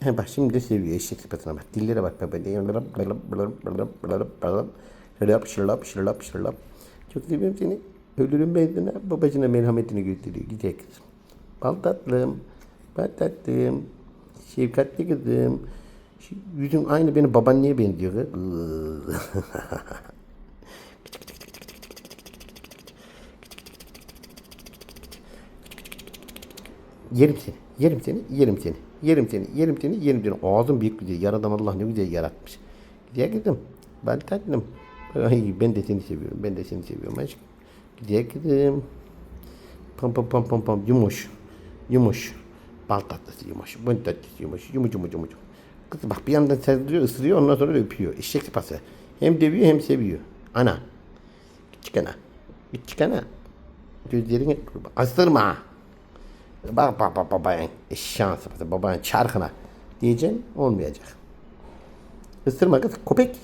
He bak şimdi de seviyor eşek sıfatına bak. Dillere bak. Şırlap şırlap şırlap şırlap. Çok seviyorum seni. Ölürüm ben sana. Babacına merhametini gösteriyor. Güzel kızım. Bal tatlım. Bal tatlım. Şefkatli kızım. Şu Yüzün aynı benim babaanneye benziyor. Yerim seni, yerim seni, yerim seni, yerim seni, yerim seni, yerim seni. Ağzım büyük güzel. Yaradan Allah ne güzel yaratmış. Güzel kızım. Ben tatlım. Ben de seni seviyorum. Ben de seni seviyorum aşkım. Güzel kızım. Pam pam pam pam pam. Yumuş. Yumuş. Bal tatlısı yumuş. Bun tatlısı yumuş. Yumuş yumuş yumuş. Kız bak bir yandan serdiriyor, ısırıyor, ondan sonra öpüyor. Eşek sıpası. Hem dövüyor hem seviyor. Ana. Küçük ana. Küçük ana. Gözlerini astırma. Bak bak bak babayın şansı babayın çarkına diyeceksin olmayacak. Isırma kız köpek.